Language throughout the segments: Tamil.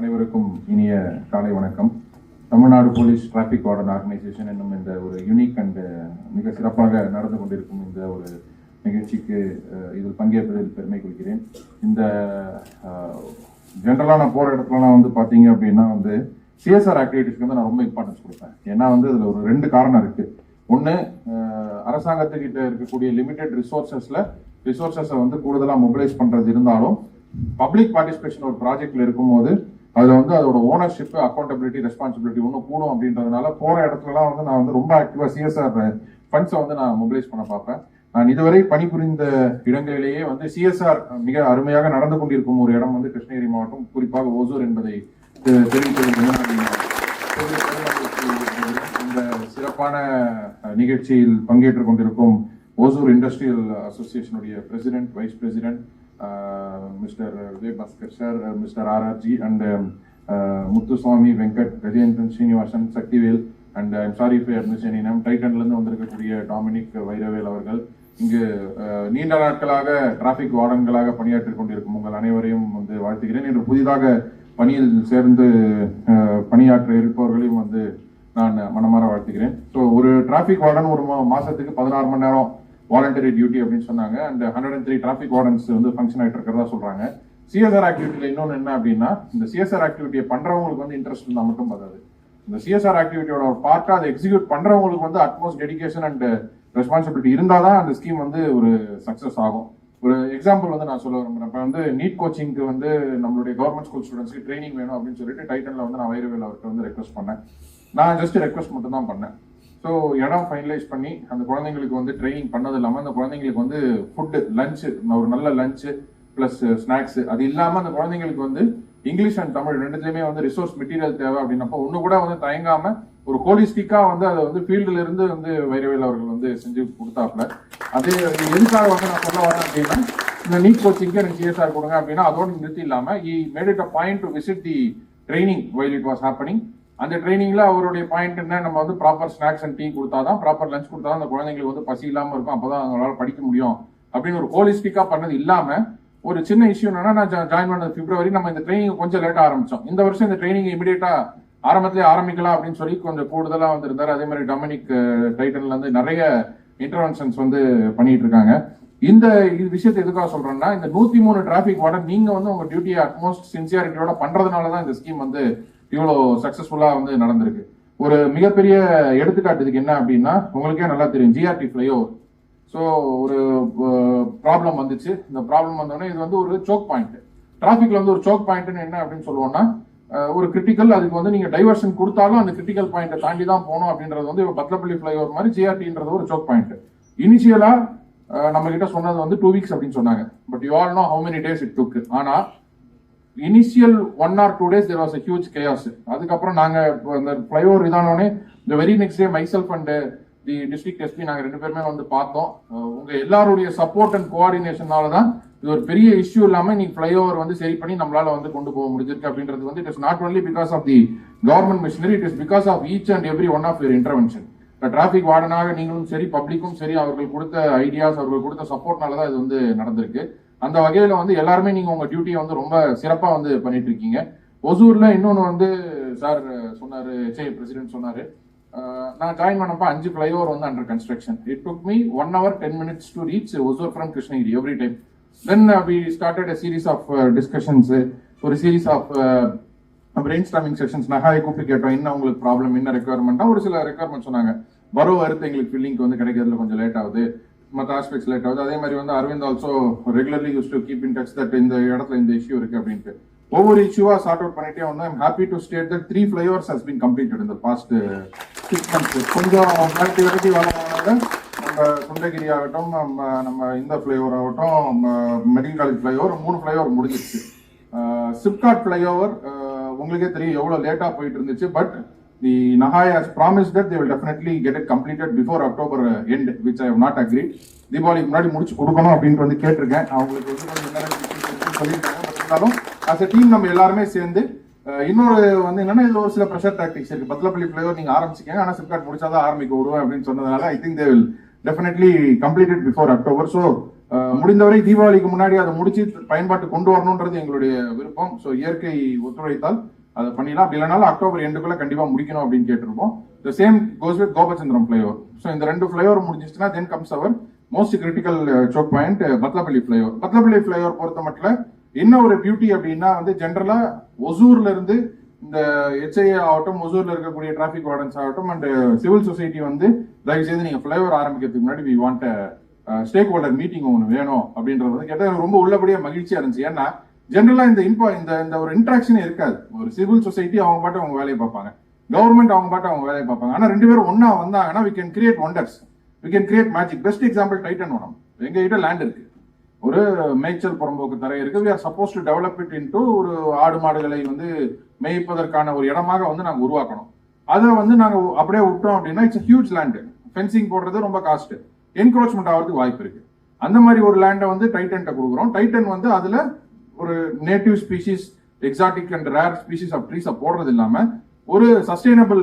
அனைவருக்கும் இனிய காலை வணக்கம். Tamil Nadu police traffic warden organisation என்னும் இந்த ஒரு யூனிக் அண்ட் uh, மிக சிறப்பாக நடந்து கொண்டிருக்கும் இந்த ஒரு நிகழ்ச்சிக்கு uh, இதில் பங்கேற்பதில் பெருமை கொள்கிறேன். இந்த uh, ஜென்ரலாக நான் போகிற இடத்துலலாம் வந்து பார்த்தீங்க அப்படின்னா வந்து சிஎஸ்ஆர் ஆக்டிவிட்டிஸ்க்கு வந்து நான் ரொம்ப இம்பார்ட்டன்ஸ் கொடுப்பேன். ஏன்னா வந்து அதில் ஒரு ரெண்டு காரணம் இருக்குது ஒன்று அரசாங்கத்துக்கிட்ட இருக்கக்கூடிய லிமிடெட் ரிசோர்ஸஸில் ரிசோர்சஸை வந்து கூடுதலாக மொபிலைஸ் பண்ணுறது இருந்தாலும் பப்ளிக் பார்ட்டிசிபேஷன் ஒரு ப்ராஜெக்டில் இருக்கும்போது அதில் வந்து அதோட ஓனர்ஷிப் அக்கௌண்டபிலிட்டி ரெஸ்பான்சிபிலிட்டி ஒன்றும் கூடும் அப்படின்றதுனால போகிற இடத்துலலாம் வந்து நான் வந்து ரொம்ப ஆக்டிவாக சிஎஸ்ஆர் ஃபண்ட்ஸை வந்து நான் மொபிலைஸ் பண்ண பார்ப்பேன். நான் இதுவரை பணிபுரிந்த இடங்களிலேயே வந்து சிஎஸ்ஆர் மிக அருமையாக நடந்து கொண்டிருக்கும் ஒரு இடம் வந்து கிருஷ்ணகிரி மாவட்டம் குறிப்பாக ஓசூர் என்பதை தெ- இந்த சிறப்பான நிகழ்ச்சியில் பங்கேற்றுக் கொண்டிருக்கும் Hosur industrial அசோசியேஷனுடைய president vice president mister Vijayabaskar sir mister RRG and Muthuswamy Venkat Gajendran Srinivasan Sakthivel and I'm sorry for missing name டைட்டன்லேருந்து வந்திருக்கக்கூடிய டாமினிக் வைரவேல் அவர்கள் இங்கு uh, நீண்ட நாட்களாக டிராஃபிக் வார்டன்களாக பணியாற்றிக் கொண்டிருக்கும் உங்கள் அனைவரையும் வந்து வாழ்த்துகிறேன். இன்று புதிதாக பணியில் சேர்ந்து uh, பணியாற்ற இருப்பவர்களையும் வந்து நான் மனமாற வாழ்த்துகிறேன். ஸோ ஒரு டிராஃபிக் வார்டன் ஒரு மா- பதினாறு மணி நேரம் வாலண்டரி டியூட்டி அப்படின்னு சொன்னாங்க. அந்த hundred and three traffic wardens வந்து ஃபங்க்ஷன் ஆகிட்டு இருக்கிறதா சொல்றாங்க. சிஎஸ்ஆர் ஆக்டிவிட்டியில் இன்னொன்று என்ன அப்படின்னா இந்த சிஎஸ்ஆர் ஆக்டிவிட்டியை பண்றவங்களுக்கு வந்து இன்ட்ரெஸ்ட் இருந்தால் மட்டும் பத்தாது இந்த சிஎஸ்ஆர் ஆக்டிவிட்டியோட ஒரு பார்ட்டா அதை எக்ஸிக்யூட் பண்றவங்களுக்கு வந்து அட்மோஸ்ட் டெடிகேஷன் அண்ட் ரெஸ்பான்சிபிலிட்டி இருந்தால் தான் அந்த ஸ்கீம் வந்து ஒரு சக்ஸஸ் ஆகும். ஒரு எக்ஸாம்பிள் வந்து நான் சொல்ல விரும்புறேன். இப்போ வந்து நீட் கோச்சிங்க்கு வந்து நம்மளுடைய கவர்மெண்ட் ஸ்கூல் ஸ்டூடெண்ட்ஸ்க்கு ட்ரைனிங் வேணும் அப்படின்னு சொல்லிட்டு டைட்டனில் வந்து நான் வைரவேல் அவர்கிட்ட வந்து ரெக்வஸ்ட் பண்ணேன். நான் ஜஸ்ட் ரெக்வஸ்ட் மட்டும் தான் பண்ணேன். ஸோ இடம் ஃபைனலைஸ் பண்ணி அந்த குழந்தைங்களுக்கு வந்து ட்ரைனிங் பண்ணது இல்லாமல் அந்த குழந்தைங்களுக்கு வந்து ஃபுட்டு லஞ்சு ஒரு நல்ல லஞ்சு ப்ளஸ் ஸ்நாக்ஸு அது இல்லாமல் அந்த குழந்தைங்களுக்கு வந்து இங்கிலீஷ் அண்ட் தமிழ் ரெண்டுத்துலையுமே வந்து ரிசோர்ஸ் மெட்டீரியல் தேவை அப்படின்னப்போ ஒன்று கூட வந்து தயங்காமல் ஒரு ஹோலிஸ்டிக்கா வந்து அதை வந்து ஃபீல்டுலேருந்து வந்து வைரவேல் அவர்கள் வந்து செஞ்சு கொடுத்தாப்புல. அதே எதுக்காக வந்து நான் சொல்ல வரேன் அப்படின்னா இந்த நீட் கோச்சிங்க்கு எனக்கு சிஎஸ்ஆர் கொடுங்க அப்படின்னா அதோட நிறுத்தி இல்லாமல் he made it a point to visit the training while it was happening அந்த ட்ரைனிங்ல அவருடைய பாயிண்ட் என்ன? நம்ம வந்து ப்ராப்பர் ஸ்நாக்ஸ் அண்ட் டீ கொடுத்தாதான் ப்ராப்பர் லஞ்ச் கொடுத்தாதான் அந்த குழந்தைங்களுக்கு வந்து பசி இல்லாம இருக்கும். அப்பதான் அவங்களால படிக்க முடியும். அப்படின்னு ஒரு ஹோலிஸ்டிக்கா பண்ணது இல்லாம ஒரு சின்ன இஷ்யூ என்னன்னா நான் ஜாயின் பண்ணது பிப்ரவரி நம்ம இந்த ட்ரைனிங் கொஞ்சம் லேட்டா ஆரம்பிச்சோம். இந்த வருஷம் இந்த ட்ரைனிங் இமீடியட்டா ஆரம்பத்திலே ஆரம்பிக்கலாம் அப்படின்னு சொல்லி கொஞ்சம் கூடுதலா வந்திருந்தாரு. அதே மாதிரி டொமினிக் டைட்டன்ல இருந்து நிறைய இன்டர்வென்ஷன்ஸ் வந்து பண்ணிட்டு இருக்காங்க. இந்த இது விஷயத்தை எதுக்காக சொல்றேன்னா இந்த நூத்தி மூணு டிராபிக் வார்டன் நீங்க வந்து உங்க டியூட்டியை அட்மோஸ்ட் சின்சியாரிட்டியோட பண்றதுனால தான் இந்த ஸ்கீம் வந்து இவ்வளோ சக்ஸஸ்ஃபுல்லாக வந்து நடந்திருக்கு. ஒரு மிகப்பெரிய எடுத்துக்காட்டு இதுக்கு என்ன அப்படின்னா உங்களுக்கே நல்லா தெரியும் ஜிஆர்டி ஃப்ளைஓவர் ஸோ ஒரு ப்ராப்ளம் வந்துச்சு. இந்த ப்ராப்ளம் வந்தோடனே இது வந்து ஒரு சோக் பாயிண்ட் டிராஃபிக்ல வந்து ஒரு சோக் பாயிண்ட்னு என்ன அப்படின்னு சொல்லுவோம்னா ஒரு கிரிட்டிக்கல் அதுக்கு வந்து நீங்க டைவர்ஷன் கொடுத்தாலும் அந்த கிரிட்டிக்கல் பாயிண்ட்டை தாண்டி தான் போகணும் அப்படின்றது வந்து பத்லப்பள்ளி ஃப்ளைஓவர் மாதிரி ஜிஆர்டின்றது ஒரு சோக் பாயிண்ட் இனிஷியலா நம்ம கிட்ட சொன்னது வந்து டூ வீக்ஸ் அப்படின்னு சொன்னாங்க. But you all know how many days it took ஆனா initial one or two days there was a huge case அதுக்கப்புறம் நாங்க இப்போ இந்த ஃப்ளைஓவர் இதானோடனே இந்த very next day myself and the district SP நாங்க ரெண்டு பேருமே வந்து பார்த்தோம். Uh, உங்க எல்லாருடைய சப்போர்ட் அண்ட் கோஆர்டினேஷனால தான் இது ஒரு பெரிய இஷ்யூ இல்லாம நீங்க ஃப்ளைஓவர் வந்து சரி பண்ணி நம்மளால வந்து கொண்டு போக முடிஞ்சிருக்கு அப்படின்றது வந்து it is not only because of the government machinery it is because of each and every one of your intervention traffic வார்டனாக நீங்களும் சரி பப்ளிக்கும் சரி அவர்கள் கொடுத்த ஐடியாஸ் அவர்கள் கொடுத்த சப்போர்ட்னால தான் இது வந்து நடந்திருக்கு. அந்த வகையில வந்து எல்லாருமே நீங்க உங்க டியூட்டியை வந்து ரொம்ப சிறப்பா வந்து பண்ணிட்டு இருக்கீங்க ஒசூர்ல இன்னொன்னு வந்து சார் சொன்னாரு சே பிரசிடென்ட் சொன்னாரு. நான் ஜாயின் பண்ணப்ப அஞ்சு ஃபிளைஓவர் வந்து under construction it took me one hour ten minutes to reach Hosur from Krishnagiri every time then we started a series of discussions ஒரு series of brainstorming sessions நகாயை கூப்பிட்டு கேட்டோம் என்ன உங்களுக்கு ப்ராப்ளம் என்ன ரெக்குவயர்மெண்ட்டா ஒரு சில ரெக்குவயர்மெண்ட் சொன்னாங்க. பரோ அறுத்து எங்களுக்கு ஃபில்லிங்க்கு வந்து கிடைக்கிறதுல கொஞ்சம் லேட் ஆகுது. மற்ற ஆஸ்பெக்ட்ஸ் லேட் ஆகுது. அதே மாதிரி வந்து Aravind also regularly used to keep in touch that இந்த இடத்துல இந்த இஷ்யூ இருக்கு அப்படின்ட்டு. ஒவ்வொரு இஷ்யூவா சார்ட் அவுட் பண்ணிட்டே வந்தோம் I'm happy to state that three flyovers has been completed இந்த பாஸ்ட் சிக்ஸ் மந்த்ஸ் கொஞ்சம் வெரைட்டி வெரைட்டி வளர்ந்ததுனால நம்ம சுண்டகிரி ஆகட்டும் நம்ம நம்ம இந்த ஃபிளைஓவர் ஆகட்டும் மெடிக்கல் காலேஜ் ஃபிளைஓவர் மூணு ஃபிளைஓவர் முடிஞ்சிருச்சு. சிப்காட் ஃபிளைஓவர் உங்களுக்கே தெரியும் எவ்வளோ லேட்டாக போயிட்டு இருந்துச்சு but the NHAI has promise that they will definitely get it completed before October end which I have not agreed. தீபாவளிக்கு முன்னாடி முடிச்சு கொடுக்கணும் அப்படின்ட்டு வந்து கேட்டிருக்கேன். அவங்களுக்கு வந்து கொஞ்சம் நேரம் சொல்லியிருக்காங்க பட் இருந்தாலும் அஸ் a டீம் நம்ம எல்லாருமே சேர்ந்து இன்னொரு வந்து என்னன்னா இதுல ஒரு சில ப்ரெஷர் டாக்டிக்ஸ் இருக்கு. பத்தலப்பள்ளி ஃபிளேவர் நீங்க ஆரம்பிச்சிக்கங்க. ஆனா சிப்காட் முடிச்சாதான் ஆரம்பிக்க விடுவேன் அப்படின்னு சொன்னதுனால I think they will definitely completed before October so முடிந்தவரை தீபாவளிக்கு முன்னாடி அதை முடிச்சு பயன்பாட்டு கொண்டு வரணுன்றது எங்களுடைய விருப்பம். ஸோ இயற்கை ஒத்துழைத்தால் அதை பண்ணிடலாம். அப்படி இல்லைனாலும் அக்டோபர் எண்டுக்குள்ள கண்டிப்பா முடிக்கணும் அப்படின்னு கேட்டிருப்போம். The same goes with Gopachandram flyover so இந்த ரெண்டு flyover முடிஞ்சிச்சுன்னா then comes our most critical choke point Bathalapalli flyover Bathalapalli flyover பொறுத்த மட்டும் என்ன ஒரு பியூட்டி அப்படின்னா வந்து ஜென்ரலா ஒசூர்ல இருந்து இந்த ஹெச்ஐஏ ஆகட்டும் ஒசூர்ல இருக்கக்கூடிய டிராபிக் வார்டன்ஸ் ஆகட்டும் அண்ட் சிவில் சொசைட்டி வந்து தயவு செய்து நீங்க ஃபிளைஓவர் ஆரம்பிக்கிறதுக்கு முன்னாடி we want stakeholder meeting ஒன்று வேணும் அப்படின்றது வந்து கேட்டால் எனக்கு ரொம்ப உள்ளபடியாக மகிழ்ச்சியா இருந்துச்சு. ஏன்னா ஜென்ரலாக இந்த இன்பா இந்த இந்த ஒரு இன்ட்ராக்ஷனே இருக்காது. ஒரு சிவில் சொசைட்டி அவங்க பாட்டு அவங்க வேலையை பார்ப்பாங்க. கவர்மெண்ட் அவங்க பாட்டு அவங்க வேலையை பார்ப்பாங்க. ஆனால் ரெண்டு பேரும் ஒன்றா வந்தாங்கன்னா we can create wonders we can create magic best example Titan வனம் எங்ககிட்ட லேண்ட் இருக்கு. ஒரு மேய்ச்சல் புறம்போக்கு தரை இருக்கு. We are suppose to develop it into ஒரு ஆடு மாடுகளை வந்து மேய்ப்பதற்கான ஒரு இடமாக வந்து நாங்கள் உருவாக்கணும். அதை வந்து நாங்கள் அப்படியே விட்டோம் அப்படின்னா இட்ஸ் ஹியூஜ் லேண்டு ஃபென்சிங் போடுறது ரொம்ப காஸ்ட் என்க்ரோச்மெண்ட் ஆகிறதுக்கு வாய்ப்பு இருக்கு. அந்த மாதிரி ஒரு லேண்டை வந்து டைட்டன்ட்ட கொடுக்குறோம். டைட்டன் வந்து அதில் ஒரு native species exotic and rare species of ட்ரீஸை போடுறது இல்லாம ஒரு சஸ்டைனபிள்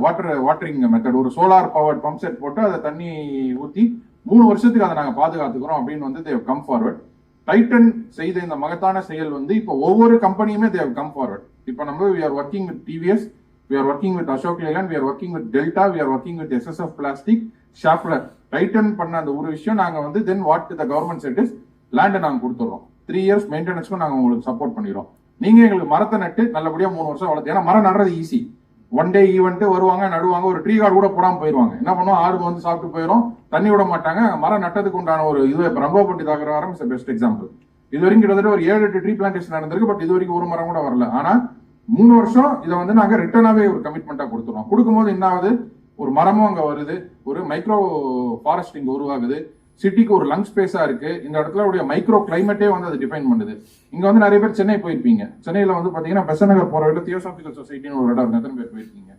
வாட்டர் வாட்டரிங் மெத்தட் ஒரு சோலார் பவர்ட் பம்ப் செட் போட்டு அதை தண்ணி ஊத்தி மூணு வருஷத்துக்கு அதை நாங்கள் பாதுகாத்துக்கிறோம் அப்படின்னு வந்து தேவ் கம் ஃபார்வர்ட் டைட்டன் செய்த இந்த மகத்தான செயல் வந்து இப்போ ஒவ்வொரு கம்பெனியுமே தேவ் கம் ஃபார்வர்ட் இப்போ நம்ம we are working with TVS we are working with Ashok Leyland we are working with Delta we are working with SSF plastic Schaeffler Titan பண்ண அந்த ஒரு விஷயம் நாங்கள் வந்து then what the government said is லேண்டை நாங்கள் கொடுத்துட்றோம் த்ரீ இயர்ஸ் மெயின்டெனன்ஸ்க்கும் நாங்கள் உங்களுக்கு சப்போர்ட் பண்ணிடுறோம் நீங்கள் எங்களுக்கு மரத்தை நட்டு நல்லபடியாக மூணு வருஷம் வளர்த்து ஏன்னா மரம் நடுறது ஈஸி ஒன் டே ஈவெண்ட் வருவாங்க நடுவாங்க ஒரு ட்ரீ கார்டு கூட போடாமல் போயிடுவாங்க என்ன பண்ணுவோம்? ஆடு வந்து சாப்பிட்டு போயிடும் தண்ணி விட மாட்டாங்க. மரம் நட்டதுக்கு உண்டான ஒரு இது ரங்கோபட்டி ரங்கோப்பட்டி தாக்குறாரம் இஸ் பெஸ்ட் எக்ஸாம்பிள் இது வரைக்கும் கிட்டத்தட்ட ஒரு ஏழு எட்டு ட்ரீ பிளான்டேஷன் நடந்திருக்கு பட் இது வரைக்கும் ஒரு மரம் கூட வரல. ஆனால் மூணு வருஷம் இதை வந்து நாங்கள் ரிட்டர்னாகவே ஒரு கமிட்மெண்ட்டாக கொடுத்துருவோம் கொடுக்கும்போது என்ன ஆகுது ஒரு மரமும் அங்கே வருது. ஒரு மைக்ரோ ஃபாரஸ்ட் உருவாகுது. சிட்டிக்கு ஒரு லங் ஸ்பேஸா இருக்கு. இந்த இடத்துல உடைய மைக்ரோ கிளைமேட்டே வந்து அது டிஃபைன் பண்ணுது. இங்க வந்து நிறைய பேர் சென்னை போயிருப்பீங்க. சென்னையில வந்து பாத்தீங்கன்னா பெசநகர் போற வழியில தியோசாபிக்கல் சொசைட்டின்னு ஒரு இடம் இருக்கு. எத்தனை பேர் போயிருக்கீங்க?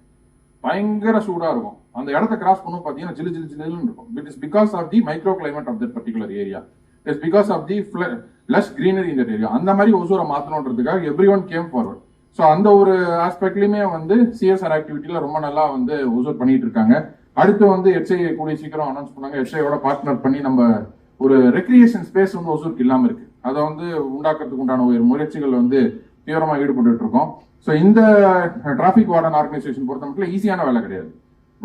பயங்கர சூடா இருக்கும். அந்த இடத்த கிராஸ் பண்ணும் பாத்தீங்கன்னா ஜிலு ஜிலு ஜிலுன்னு இருக்கும். It is because of the micro climate of that particular area it's because of the less greenery இந்த ஏரியா அந்த மாதிரி ஒசூரை மாத்தணுன்றதுக்காக every one came forward so அந்த ஒரு ஆஸ்பெக்ட்லயுமே வந்து சிஎஸ்ஆர் ஆக்டிவிட்டியில ரொம்ப நல்லா வந்து ஒசூர் பண்ணிட்டு இருக்காங்க. அடுத்து வந்து எச்ஐ கூடிய சீக்கிரம் அனௌன்ஸ் பண்ணாங்க. எச்ஐயோட பார்ட்னர் பண்ணி நம்ம ஒரு ரெக்ரியேஷன் ஸ்பேஸ் வந்து ஒசூருக்கு இல்லாமல் இருக்கு. அதை வந்து உண்டாக்குறதுக்கு உண்டான ஒரு முயற்சிகள் வந்து தீவிரமாக ஈடுபட்டு இருக்கோம். ஸோ இந்த டிராஃபிக் வார்டன் ஆர்கனைசேஷன் பொறுத்த மட்டும் ஈஸியான வேலை கிடையாது.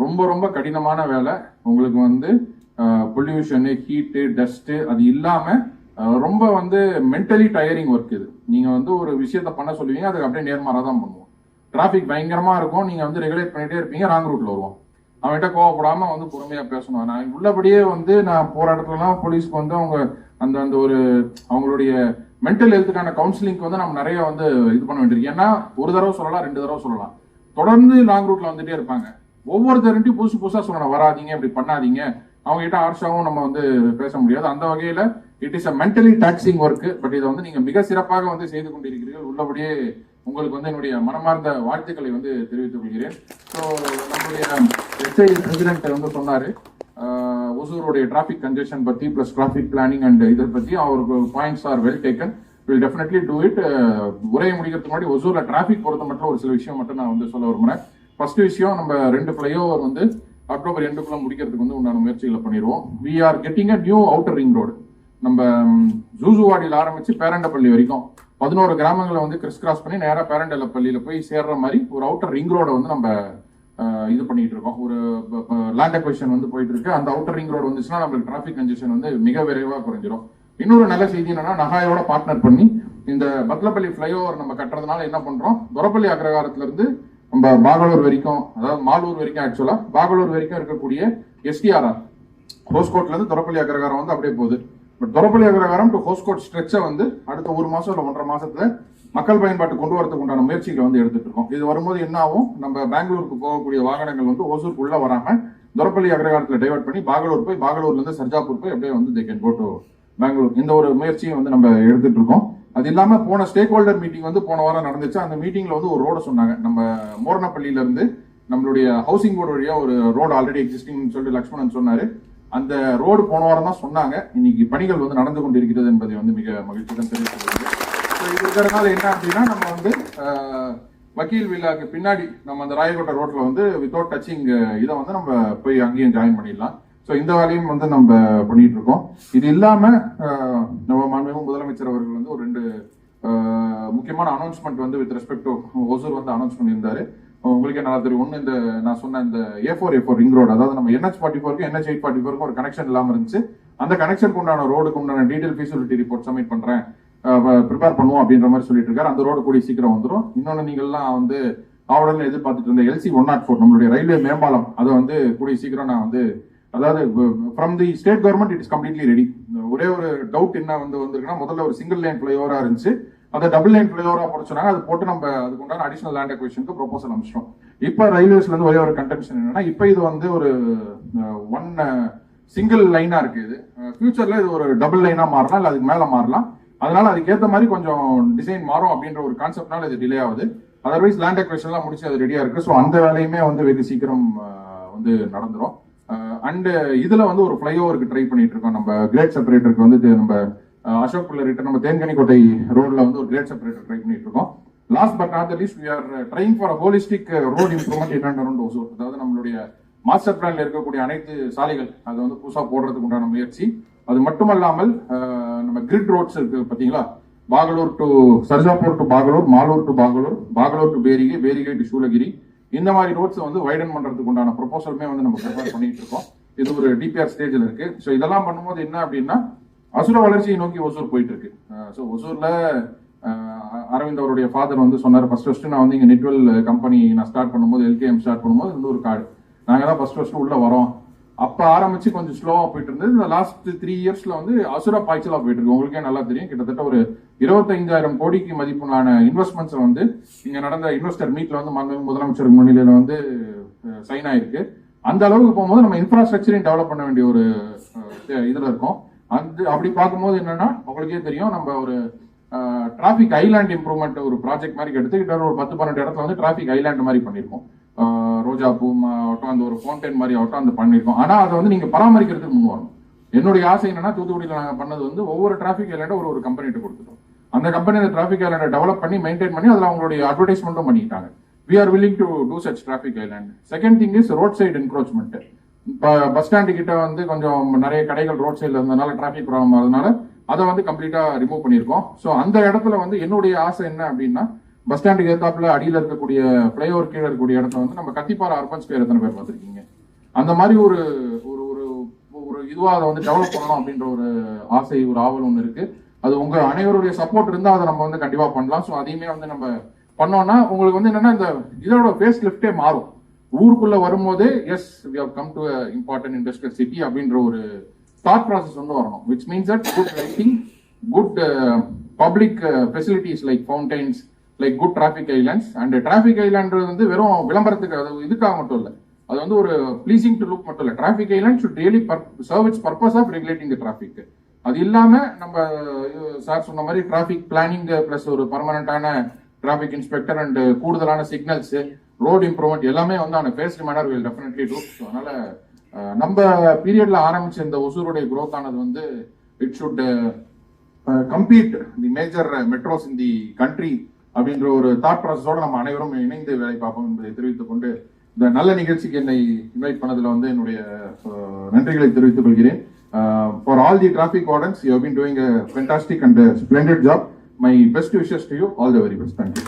ரொம்ப ரொம்ப கடினமான வேலை. உங்களுக்கு வந்து பொல்யூஷனு ஹீட்டு டஸ்ட்டு அது இல்லாமல் ரொம்ப வந்து மென்டலி டயரிங் ஒர்க் இது. நீங்கள் வந்து ஒரு விஷயத்த பண்ண சொல்லுவீங்க அதுக்கு அப்படியே நேர்மாராக தான் பண்ணுவோம். டிராஃபிக் பயங்கரமாக இருக்கும். நீங்கள் வந்து ரெகுலேட் பண்ணிட்டே இருப்பீங்க ராங் ரூட்டில் வருவோம். அவன்கிட்ட கோவப்படாம வந்து பொறுமையா பேசணும். நான் உள்ளபடியே வந்து நான் போற இடத்துலலாம் போலீஸ்க்கு வந்து அவங்க அந்த அந்த ஒரு அவங்களுடைய மென்டல் ஹெல்த்துக்கான கவுன்சிலிங்க்கு வந்து நம்ம நிறைய வந்து இது பண்ண வேண்டியிருக்கு. ஏன்னா ஒரு தடவை சொல்லலாம் ரெண்டு தடவை சொல்லலாம். தொடர்ந்து லாங் ரூட்ல வந்துட்டே இருப்பாங்க. ஒவ்வொருத்தருட்டையும் புதுசு புதுசா சொல்லணும். வராதீங்க இப்படி பண்ணாதீங்க. அவங்க கிட்ட ஆர்ஷாவும் நம்ம வந்து பேச முடியாது. அந்த வகையில it is a mentally taxing work but இதை வந்து நீங்க மிக சிறப்பாக வந்து செய்து கொண்டிருக்கிறீர்கள். உள்ளபடியே உங்களுக்கு வந்து என்னுடைய மனமார்ந்த வாழ்த்துக்களை வந்து தெரிவித்துக் கொள்கிறேன். ஸோ நம்முடைய எஸ்ஐ பிரசிடென்ட் வந்து சொன்னார் ஒசூருடைய டிராஃபிக் கன்ஜெஷன் பற்றி ப்ளஸ் டிராஃபிக் பிளானிங் அண்ட் இதை பற்றி அவருக்கு points are well taken will definitely do it உரையை முடிக்கிறதுக்கு முன்னாடி ஒசூரில் டிராஃபிக் பொறுத்த மட்டும் ஒரு சில விஷயம் மட்டும் நான் வந்து சொல்ல விரும்புகிறேன் ஃபர்ஸ்ட் விஷயம் நம்ம ரெண்டு ஃப்ளைஓவர் வந்து அக்டோபர் எண்டுக்குள்ள முடிக்கிறதுக்கு வந்து உண்டான முயற்சிகளை பண்ணிடுவோம். We are getting a new outer ring road நம்ம ஜூசுவாடியில் ஆரம்பித்து பேரண்டப்பள்ளி வரைக்கும் பதினோரு கிராமங்களை வந்து கிறிஸ் கிராஸ் பண்ணி நேராக பேரண்டல பள்ளியில் போய் சேர்ற மாதிரி ஒரு அவுட்டர் ரிங் ரோட வந்து நம்ம இது பண்ணிட்டு இருக்கோம். ஒரு லேண்ட் அக்விஷன் வந்து போயிட்டு இருக்கு. அந்த அவுட்டர் ரிங் ரோடு வந்துச்சுன்னா நம்மளுக்கு டிராஃபிக் கன்ஜெஷன் வந்து மிக விரைவாக குறைஞ்சிரும். இன்னொரு நல்ல செய்தி என்னன்னா நகாயோட பார்ட்னர் பண்ணி இந்த பத்லப்பள்ளி ஃப்ளைஓவர் நம்ம கட்டுறதுனால என்ன பண்றோம்? துரப்பள்ளி அக்ரகாரத்துல இருந்து நம்ம பாகலூர் வரைக்கும் அதாவது மாலூர் வரைக்கும் ஆக்சுவலா பாகலூர் வரைக்கும் இருக்கக்கூடிய எஸ்டிஆர்ஆர் ஹோஸ்கோட்ல இருந்து துரப்பள்ளி அக்ரகாரம் வந்து அப்படியே போகுது. பட் தொரப்பள்ளி அக்ரகாரம் டு ஹோஸ்கோட் ஸ்ட்ரெச்சை வந்து அடுத்த ஒரு மாதம் இல்லை ஒன்றரை மாதத்தில் மக்கள் பயன்பாட்டு கொண்டு வரதுக்கு உண்டான முயற்சிகளை வந்து எடுத்துட்டு இருக்கோம். இது வரும்போது என்ன ஆகும்? நம்ம பெங்களூருக்கு போகக்கூடிய வாகனங்கள் வந்து ஓசூருக்கு உள்ள வராமல் துரப்பள்ளி அகரகாரத்தில் டைவர்ட் பண்ணி பாகலூர் போய் பாகலூர்லேருந்து சர்ஜாப்பூர் போய் அப்படியே வந்து they can go to Bangalore இந்த ஒரு முயற்சியை வந்து நம்ம எடுத்துட்டு இருக்கோம். அது இல்லாமல் போன ஸ்டேக் ஹோல்டர் மீட்டிங் வந்து போன வாரம் நடந்துச்சு. அந்த மீட்டிங்கில் வந்து ஒரு ரோடை சொன்னாங்க. நம்ம மோரணப்பள்ளியிலேருந்து நம்மளுடைய ஹவுசிங் போர்டு வழியாக ஒரு ரோடு ஆல்ரெடி எக்ஸிஸ்டிங்னு சொல்லிட்டு லக்ஷ்மணன் சொன்னார். அந்த ரோடு போன வாரம் தான் சொன்னாங்க. இன்னைக்கு பணிகள் வந்து நடந்து கொண்டிருக்கிறது என்பதை வந்து மிக மகிழ்ச்சியுடன் தெரிவித்துள்ளது இது இருக்கிறதுனால என்ன அப்படின்னா நம்ம வந்து வக்கீல் வில்லாக்கு பின்னாடி நம்ம அந்த ராயக்கோட்டை ரோட்ல வந்து வித்தவுட் டச்சிங் இதை வந்து நம்ம போய் அங்கேயும் ஜாயின் பண்ணிடலாம். ஸோ இந்த வேலையும் வந்து நம்ம பண்ணிட்டு இருக்கோம் இது இல்லாம நம்ம மாண்பு முதலமைச்சர் அவர்கள் வந்து ஒரு ரெண்டு முக்கியமான அனௌன்ஸ்மெண்ட் வந்து வித் ரெஸ்பெக்ட் டு ஒசூர் வந்து அனௌன்ஸ் பண்ணியிருந்தாரு. உங்களுக்கே நல்லா தெரியும் ஒன்று இந்த நான் சொன்ன இந்த A four A four ring road அதாவது நம்ம என்ஹெச் ஃபார்ட்டி ஃபோருக்கு என்ஹெச் எயிட் ஃபார்ட்டி ஃபோருக்கு ஒரு கனெக்ஷன் இல்லாமல் இருந்துச்சு. அந்த கனெக்ஷனுக்கு உண்டான ரோடுக்கு உண்டான டீடைல் ஃபீசிபிலிட்டி ரிப்போர்ட் சப்மிட் பண்ணுறேன் ப்ரிப்பேர் பண்ணுவோம் அப்படின்ற மாதிரி சொல்லிட்டு இருக்காரு. அந்த ரோடு கூடிய சீக்கிரம் வந்துடும் இன்னொன்று நீங்கள்லாம் வந்து ஆவடன் எதிர்பார்த்துட்டு இருந்த எல்சி ஒன் நாட் ஃபோர் நம்மளுடைய ரயில்வே மேம்பாலம் அதை வந்து கூடிய சீக்கிரம் நான் வந்து அதாவது from the state government it is completely ready ஒரே ஒரு டவுட் என்ன வந்து வந்திருக்குன்னா முதல்ல ஒரு சிங்கிள் லைன் ஃபிளைஓவராக இருந்துச்சு. அதை டபுள் லைன் ஃபிளைஓவரா போட சொன்னாங்க. அது போட்டு நம்ம அதுக்கு உண்டான அடிஷனல் லேண்ட் அக்விஷனுக்கு ப்ரொபோசல் அனுப்பிச்சிட்டோம். இப்போ ரயில்வேஸ்ல இருந்து ஒரே ஒரு கண்டென்ஷன் என்னன்னா இப்போ இது வந்து ஒரு ஒன் சிங்கிள் லைனா இருக்கு இது. ஃபியூச்சர்ல இது ஒரு டபுள் லைனா மாறலாம் இல்லை அதுக்கு மேல மாறலாம். அதனால அதுக்கேற்ற மாதிரி கொஞ்சம் டிசைன் மாறும் அப்படின்ற ஒரு கான்செப்ட்னால இது டிலே ஆகுது. அதர்வைஸ் லேண்ட் அக்வேஷன்லாம் முடிச்சு அது ரெடியா இருக்கு. ஸோ அந்த வேலையுமே வந்து வெகு சீக்கிரம் வந்து நடந்துடும் அண்டு இதுல வந்து ஒரு ஃப்ளைஓவருக்கு ட்ரை பண்ணிட்டு இருக்கோம். நம்ம கிரேட் செப்பரேட்டருக்கு வந்து இது நம்ம அசோக் பிள்ளை நம்ம தேன்கனிக்கோட்டை ரோட்ல வந்து ஒரு கிரேட் செப்பரேட்டர் ட்ரை பண்ணிட்டு இருக்கோம். Last but not least we are trying for holistic road improvement in and around Hosur அதாவது நம்மளுடைய மாஸ்டர் பிளான்ல இருக்கக்கூடிய அனைத்து சாலைகள் அதை வந்து புதுசாக போடுறதுக்கு உண்டான முயற்சி. அது மட்டுமல்லாமல் நம்ம கிரிட் ரோட்ஸ் இருக்கு பார்த்தீங்களா Bagalur to Sarjapur to Bagalur Malur to Bagalur Bagalur to Berigai Berigai to Sulagiri. இந்த மாதிரி ரோட்ஸ் வந்து வைடன் பண்றதுக்கு உண்டான ப்ரொபோசலுமே வந்து நம்ம ப்ரிப்பேர் பண்ணிட்டு இருக்கோம். இது ஒரு டிபிஆர் ஸ்டேஜில் இருக்கு. ஸோ இதெல்லாம் பண்ணும்போது என்ன அப்படின்னா அசுர வளர்ச்சியை நோக்கி ஒசூர் போயிட்டு இருக்கு ஸோ ஒசூர்ல அரவிந்த் அவருடைய ஃபாதர் வந்து சொன்னார் ஃபர்ஸ்ட் ஃபர்ஸ்ட் நான் வந்து இங்கே நெட்வெல் கம்பெனி நான் ஸ்டார்ட் பண்ணும்போது எல்கேஎம் ஸ்டார்ட் பண்ணும்போது இது ஒரு கார்டு நாங்கள் தான் ஃபர்ஸ்ட் ஃபர்ஸ்ட் உள்ள வரோம். அப்போ ஆரம்பிச்சு கொஞ்சம் ஸ்லோவாக போயிட்டு இருந்தது. இந்த லாஸ்ட் த்ரீ இயர்ஸ்ல வந்து அசுர பாய்ச்சலாக போயிட்டு இருக்கு. உங்களுக்கே நல்லா தெரியும். கிட்டத்தட்ட ஒரு இருபத்தைந்தாயிரம் கோடிக்கு மதிப்பிலான இன்வெஸ்ட்மெண்ட்ஸை வந்து இங்கே நடந்த இன்வெஸ்டர் மீட்ல வந்து மாண்புமிகு முதலமைச்சர் முன்னிலையில் வந்து சைன் ஆயிருக்கு. அந்த அளவுக்கு போகும்போது நம்ம இன்ஃப்ராஸ்ட்ரக்சரையும் டெவலப் பண்ண வேண்டிய ஒரு இதில் இருக்கும் இருக்கோம். அந்த அப்படி பார்க்கும்போது என்னன்னா உங்களுக்கே தெரியும் நம்ம ஒரு டிராபிக் ஐலாண்ட் இம்ப்ரூவ்மெண்ட் ஒரு ப்ராஜெக்ட் மாதிரி எடுத்து ஒரு பத்து பன்னெண்டு இடத்துல வந்து டிராபிக் ஐலாண்ட் மாதிரி பண்ணியிருக்கோம். ரோஜா பூ ஆகட்டும் அந்த ஒரு ஃபவுண்டைன் மாதிரி ஆகட்டும் அந்த பண்ணியிருக்கோம். ஆனால் அதை வந்து நீங்கள் பராமரிக்கிறதுக்கு முன் வரணும். என்னுடைய ஆசை என்னன்னா தூத்துக்குடியில் நாங்கள் பண்ணது வந்து ஒவ்வொரு டிராஃபிக் ஐலாண்டும் ஒரு ஒரு கம்பெனிட்டு கொடுத்துட்டோம். அந்த கம்பெனி அந்த டிராபிக் ஐலாண்டை டெவலப் பண்ணி மெயின்டைன் பண்ணி அதில் அவங்களுடைய அட்வர்டைஸ்மெண்ட்டும் பண்ணிட்டாங்க we are willing to do such traffic island second thing is road side encroachment bus stand கிட்ட வந்து கொஞ்சம் நிறைய கடைகள் ரோட் சைடில் இருந்ததுனால டிராஃபிக் ப்ராப்ளம் ஆனதுனால அதை வந்து கம்ப்ளீட்டாக ரிமூவ் பண்ணியிருக்கோம். ஸோ அந்த இடத்துல வந்து என்னுடைய ஆசை என்ன அப்படின்னா பஸ் ஸ்டாண்டுக்கு ஏத்தாப்புல அடியில் இருக்கக்கூடிய ஃப்ளைஓவர் கீழே இருக்கக்கூடிய இடத்துல வந்து நம்ம கத்திப்பாறை அர்பன் ஸ்கொயர் எத்தனை பேர் பார்த்துருக்கீங்க? அந்த மாதிரி ஒரு ஒரு ஒரு ஒரு இதுவாக அதை வந்து டெவலப் பண்ணணும் அப்படின்ற ஒரு ஆசை ஒரு ஆவல் ஒன்று இருக்கு. அது உங்க அனைவருடைய சப்போர்ட் இருந்தால் அதை நம்ம வந்து கண்டிப்பாக பண்ணலாம். ஸோ அதையுமே வந்து நம்ம பண்ணோம்னா உங்களுக்கு வந்து என்னன்னா இந்த இதோட ஃபேஸ் லிஃப்டே மாறும். ஊருக்குள்ள வரும்போதே as we have come to important industrial city அப்படின்ற ஒரு தாட் ப்ராசஸ் வந்து வரணும். Which means that good lighting good public facilities like fountains like good traffic islands and traffic island வந்து வெறும் விளம்பரத்துக்கு அது இதுக்காக மட்டும் இல்லை. அது வந்து ஒரு ப்ளீசிங் டு லுக் மட்டும் இல்லை. Traffic island should really serve its purpose of regulating the traffic அது இல்லாம நம்ம சார் சொன்ன மாதிரி டிராஃபிக் பிளானிங் பிளஸ் ஒரு பர்மனண்டான டிராஃபிக் இன்ஸ்பெக்டர் அண்ட் கூடுதலான சிக்னல்ஸ் ரோடு இம்ப்ரூவ்மெண்ட் எல்லாமே வந்து ஆன fast manner will definitely do so அதனால் நம்ம பீரியட்ல ஆரம்பிச்ச இந்த ஒசூருடைய க்ரோத் ஆனது வந்து it should compete the major metros in the country அப்படின்ற ஒரு தாட் ப்ராசஸோட நம்ம அனைவரும் இணைந்து வேலை பார்ப்போம் என்பதை தெரிவித்துக் கொண்டு இந்த நல்ல நிகழ்ச்சிக்கு என்னை இன்வைட் பண்ணதுல வந்து என்னுடைய நன்றிகளை தெரிவித்துக் கொள்கிறேன். For all the traffic wardens you have been doing fantastic and splendid job my best wishes to you all the very best thank you